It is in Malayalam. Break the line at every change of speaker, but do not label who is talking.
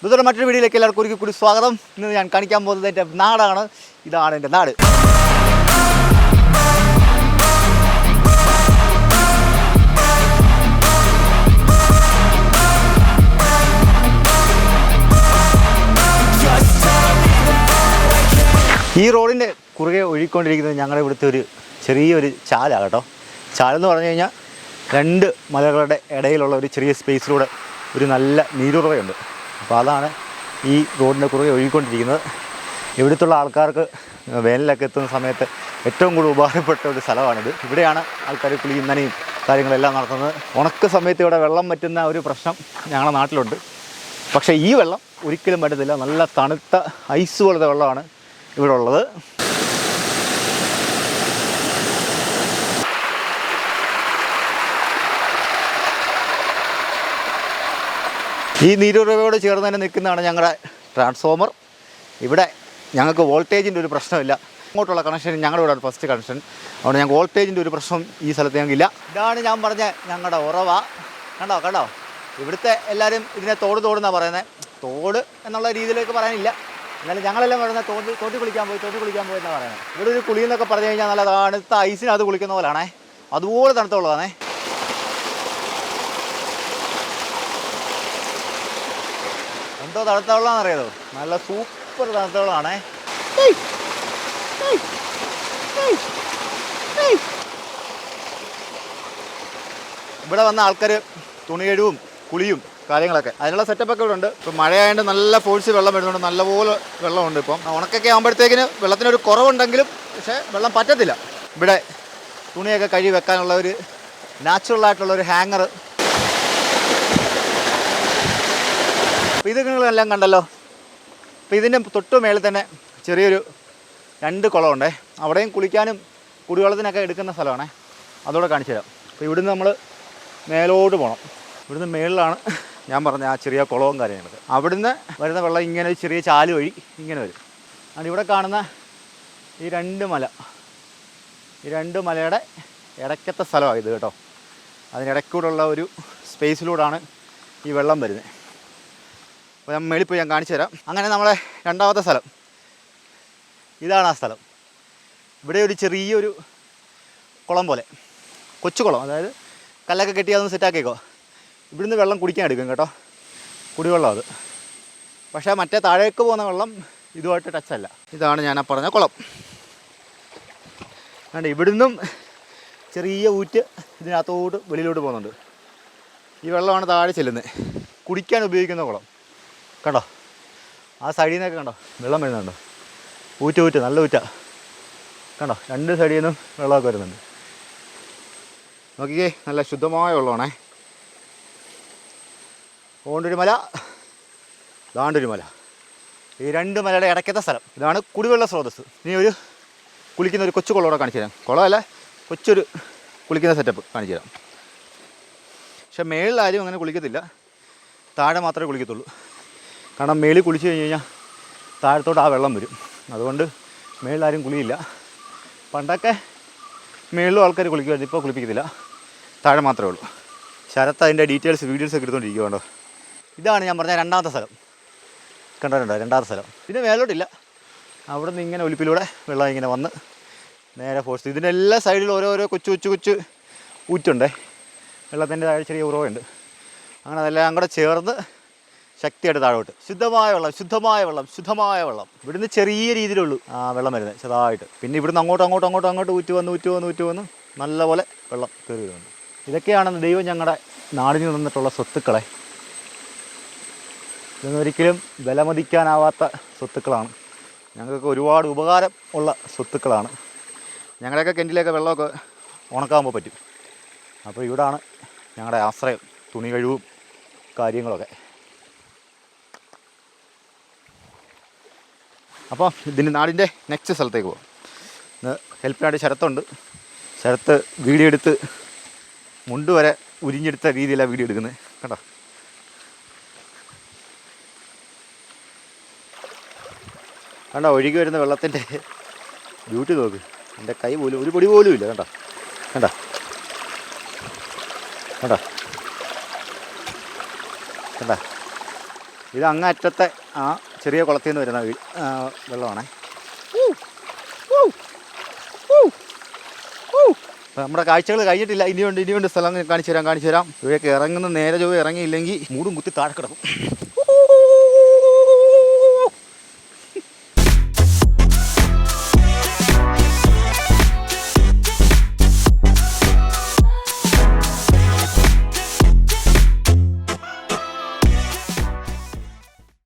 ഇതുപോലെ മറ്റൊരു വീഡിയോയിലേക്ക് എല്ലാവർക്കും ഒരിക്കൽ കൂടി സ്വാഗതം. ഇന്ന് ഞാൻ കാണിക്കാൻ പോകുന്നത് എന്റെ നാടാണ്. ഇതാണ് എന്റെ നാട്. ഈ റോഡിന്റെ കുറുകെ ഒഴുകിക്കൊണ്ടിരിക്കുന്നത് ഞങ്ങളുടെ ഇവിടുത്തെ ഒരു ചെറിയൊരു ചാലാണ് കേട്ടോ. ചാലെന്ന് പറഞ്ഞു കഴിഞ്ഞാൽ രണ്ട് മലകളുടെ ഇടയിലുള്ള ഒരു ചെറിയ സ്പേസിലൂടെ ഒരു നല്ല നീരുറവയുണ്ട്. അപ്പോൾ അതാണ് ഈ റോഡിന്റെ കുറുകെ ഒഴുകിക്കൊണ്ടിരിക്കുന്നത്. ഇവിടുത്തുള്ള ആൾക്കാർക്ക് വേനലൊക്കെ എത്തുന്ന സമയത്ത് ഏറ്റവും കൂടുതൽ ഉപകാരപ്പെട്ട ഒരു സ്ഥലമാണിത്. ഇവിടെയാണ് ആൾക്കാർ കുളിയും കാര്യങ്ങളെല്ലാം നടത്തുന്നത്. ഉണക്ക സമയത്ത് ഇവിടെ വെള്ളം പറ്റുന്ന ഒരു പ്രശ്നം ഞങ്ങളുടെ നാട്ടിലുണ്ട്. പക്ഷേ ഈ വെള്ളം ഒരിക്കലും പറ്റത്തില്ല നല്ല തണുത്ത ഐസ് പോലത്തെ വെള്ളമാണ് ഇവിടെ ഉള്ളത് ഈ നീരുറവയോട് ചേർന്ന് തന്നെ നിൽക്കുന്നതാണ് ഞങ്ങളുടെ ട്രാൻസ്ഫോമർ. ഇവിടെ ഞങ്ങൾക്ക് വോൾട്ടേജിന്റെ ഒരു പ്രശ്നമില്ല. അങ്ങോട്ടുള്ള കണക്ഷൻ ഞങ്ങളുടെ ഇവിടെ ഫസ്റ്റ് കണക്ഷൻ അതുകൊണ്ട് ഞങ്ങൾക്ക് വോൾട്ടേജിന്റെ ഒരു പ്രശ്നം ഈ സ്ഥലത്ത് ഞങ്ങൾക്കില്ല. ഇതാണ് ഞാൻ പറഞ്ഞ ഞങ്ങളുടെ ഉറവ. കണ്ടോ കണ്ടോ? ഇവിടുത്തെ എല്ലാവരും ഇതിനെ തോട് തോടെന്നാണ് പറയുന്നത് തോട് എന്നുള്ള രീതിയിലേക്ക് പറയാനില്ല. എന്നാലും ഞങ്ങളെല്ലാം പറയുന്നത് തോട്ടി തോട്ടി കുളിക്കാൻ പോയി തോട്ടി കുളിക്കാൻ പോയി എന്നാണ് പറയുന്നത് ഇവിടെ ഒരു കുളി എന്നൊക്കെ പറഞ്ഞു കഴിഞ്ഞാൽ നല്ല തണുത്ത ഐസിനകത്ത് കുളിക്കുന്ന പോലാണേ. അതുപോലെ തണുത്തുള്ളതാണേ എന്തോ തണുത്ത വെള്ളമാണെന്ന് അറിയാലോ. നല്ല സൂപ്പർ തണുത്ത വെള്ളമാണേ. ഇവിടെ വന്ന ആൾക്കാർ തുണി കഴുവും കുളിയും കാര്യങ്ങളൊക്കെ. അതിനുള്ള സെറ്റപ്പൊക്കെ ഇവിടെ ഉണ്ട് ഇപ്പം മഴയായതുകൊണ്ട് നല്ല ഫോഴ്സ് വെള്ളം വരുന്നുണ്ട്. നല്ലപോലെ വെള്ളമുണ്ട് ഇപ്പം. ഉണക്കൊക്കെ ആകുമ്പോഴത്തേക്കിന് വെള്ളത്തിനൊരു കുറവുണ്ടെങ്കിലും പക്ഷേ വെള്ളം പറ്റത്തില്ല. ഇവിടെ തുണിയൊക്കെ കഴുകി വെക്കാനുള്ള ഒരു നാച്ചുറൽ ആയിട്ടുള്ള ഒരു ഹാങ്ങർ അപ്പോൾ കണ്ടല്ലോ. അപ്പോൾ ഇതിന്റെ തൊട്ട് മേളിൽ തന്നെ ചെറിയൊരു രണ്ട് കുളമുണ്ടേ. അവിടെയും കുളിക്കാനും കുടിവെള്ളത്തിനൊക്കെ എടുക്കുന്ന സ്ഥലമാണേ. അതോടെ കാണിച്ചു തരാം. അപ്പോൾ ഇവിടുന്ന് നമ്മൾ മേലോട്ട് പോകണം ഇവിടുന്ന് മേളിലാണ് ഞാൻ പറഞ്ഞ ആ ചെറിയ കുളവും കാര്യങ്ങളൊക്കെ. അവിടുന്ന് വരുന്ന വെള്ളം ഇങ്ങനെ ഒരു ചെറിയ ചാൽ വഴി ഇങ്ങനെ വരും. ആണ് ഇവിടെ കാണുന്ന ഈ രണ്ട് മല. ഈ രണ്ട് മലയുടെ ഇടയ്ക്കത്തെ സ്ഥലമാണ് ഇത് കേട്ടോ. അതിനിടയ്ക്കൂടുള്ള ഒരു സ്പേസിലൂടെയാണ് ഈ വെള്ളം വരുന്നത്. അപ്പോൾ ഞാൻ മേളിൽ പോയി ഞാൻ കാണിച്ചു തരാം. അങ്ങനെ നമ്മളെ രണ്ടാമത്തെ സ്ഥലം. ഇതാണ് ആ സ്ഥലം. ഇവിടെ ഒരു ചെറിയൊരു കുളം പോലെ. കൊച്ചു കുളം. അതായത് കല്ലൊക്കെ കെട്ടി അതൊന്ന് സെറ്റാക്കിക്കോ ഇവിടുന്ന് വെള്ളം കുടിക്കാൻ എടുക്കും കേട്ടോ. കുടിവെള്ളം അത്. പക്ഷേ മറ്റേ താഴേക്ക് പോകുന്ന വെള്ളം ഇതുമായിട്ട് ടച്ചല്ല ഇതാണ് ഞാൻ ആ പറഞ്ഞ കുളം. അതുകൊണ്ട് ഇവിടുന്നും ചെറിയ ഊറ്റ് ഇതിനകത്തോട്ട് വെളിയിലോട്ട് പോകുന്നുണ്ട്. ഈ വെള്ളമാണ് താഴെ ചെല്ലുന്നത്. കുടിക്കാൻ ഉപയോഗിക്കുന്ന കുളം. കണ്ടോ? ആ സൈഡിൽ നിന്നൊക്കെ കണ്ടോ? വെള്ളം വരുന്നുണ്ടോ. ഊറ്റ ഊറ്റ നല്ല ഊറ്റ. കണ്ടോ? രണ്ട് സൈഡിൽ നിന്നും വെള്ളമൊക്കെ വരുന്നുണ്ട്. നോക്കിക്കേ നല്ല ശുദ്ധമായ വെള്ളമാണേ. ഓണ്ടൊരു മല ദാണ്ടൊരു മല ഈ രണ്ട് മലയുടെ ഇടയ്ക്കത്തെ സ്ഥലം. ഇതാണ് കുടിവെള്ള സ്രോതസ് ഇനി ഒരു കുളിക്കുന്ന ഒരു കൊച്ചു കുളം കൂടെ കാണിച്ചു തരാം. കുളമല്ല കൊച്ചൊരു കുളിക്കുന്ന സെറ്റപ്പ് കാണിച്ചു തരാം. പക്ഷെ മേളിൽ ആരും അങ്ങനെ കുളിക്കത്തില്ല. താഴെ മാത്രമേ കുളിക്കത്തുള്ളൂ. കാരണം മേളിൽ കുളിച്ച് കഴിഞ്ഞ് കഴിഞ്ഞാൽ താഴത്തോട്ട് ആ വെള്ളം വരും. അതുകൊണ്ട് മേളിൽ ആരും കുളിയില്ല. പണ്ടൊക്കെ മേളിലും ആൾക്കാർ കുളിക്കുമായിരുന്നു. ഇപ്പോൾ കുളിപ്പിക്കത്തില്ല. താഴെ മാത്രമേ ഉള്ളൂ. ശരത്ത് അതിന്റെ ഡീറ്റെയിൽസ് വീഡിയോസ് ഒക്കെ എടുത്തുകൊണ്ടിരിക്കുകണ്ടോ. ഇതാണ് ഞാൻ പറഞ്ഞ രണ്ടാമത്തെ സ്ഥലം. കണ്ടിട്ടുണ്ടോ രണ്ടാമത്തെ സ്ഥലം. പിന്നെ മേലോട്ടില്ല. അവിടെ നിന്ന് ഇങ്ങനെ ഒലിപ്പിലൂടെ വെള്ളം ഇങ്ങനെ വന്ന് നേരെ ഫോഴ്സ് ഇതിന്റെ എല്ലാ സൈഡിലും ഓരോരോ കൊച്ചു കൊച്ചു കൊച്ചു ഊറ്റുണ്ടേ. വെള്ളത്തിന്റെ താഴെ ചെറിയ ഉറവുണ്ട്. അങ്ങനെ അതെല്ലാം കൂടെ ചേർന്ന് ശക്തിയായിട്ട് താഴോട്ട്. ശുദ്ധമായ വെള്ളം ശുദ്ധമായ വെള്ളം ശുദ്ധമായ വെള്ളം. ഇവിടുന്ന് ചെറിയ രീതിയിലുള്ളൂ. ആ വെള്ളം വരുന്നത് ചെറുതായിട്ട്. പിന്നെ ഇവിടുന്ന് അങ്ങോട്ട് അങ്ങോട്ട് അങ്ങോട്ട് അങ്ങോട്ട് ഊറ്റ് വന്ന് ഊറ്റ് വന്ന് ഊറ്റ് വന്ന് നല്ലപോലെ വെള്ളം കയറി വരുന്നു ഇതൊക്കെയാണ് ദൈവം ഞങ്ങളുടെ നാടിന് തന്നിട്ടുള്ള സ്വത്തുക്കളെ. ഇതൊന്നും ഒരിക്കലും വിലമതിക്കാനാവാത്ത സ്വത്തുക്കളാണ്. ഞങ്ങൾക്ക് ഒരുപാട് ഉപകാരം ഉള്ള സ്വത്തുക്കളാണ്. ഞങ്ങളുടെയൊക്കെ കിണറ്റിലൊക്കെ വെള്ളമൊക്കെ ഉണക്കാകുമ്പോൾ പറ്റും. അപ്പോൾ ഇവിടാണ് ഞങ്ങളുടെ ആശ്രയം. തുണി കഴിവും കാര്യങ്ങളൊക്കെ. അപ്പോൾ ഇതിന്റെ നാടിന്റെ നെക്സ്റ്റ് സ്ഥലത്തേക്ക് പോകാം ഇന്ന് ഹെൽപ്പിനായിട്ട് ശരത്തുണ്ട്. ശരത്ത് വീഡിയോ എടുത്ത് മുണ്ട് വരെ ഉരിഞ്ഞെടുത്ത രീതിയിലാണ് വീഡിയോ എടുക്കുന്നത്. കേട്ടോ കണ്ടോ ഒഴുകി വരുന്ന വെള്ളത്തിന്റെ ബ്യൂട്ടി നോക്ക്. എന്റെ കൈ പോലും ഒരു പൊടി പോലും ഇല്ല. കണ്ടോ? കണ്ടോ? കണ്ടോ? കണ്ടോ? ഇത് അങ്ങറ്റത്തെ ആ ചെറിയ കുളത്തിൽ നിന്ന് വരുന്ന വെള്ളമാണ്. നമ്മുടെ കാഴ്ചകൾ കഴിഞ്ഞിട്ടില്ല. ഇനിയുണ്ട് ഇനിയുണ്ട് സ്ഥലം കാണിച്ചു തരാം കാണിച്ചു തരാം. ഇവയൊക്കെ ഇറങ്ങുന്ന നേരെ ചൊവ്വ ഇറങ്ങിയില്ലെങ്കിൽ മൂടും കുത്തി താഴെ കിടക്കും.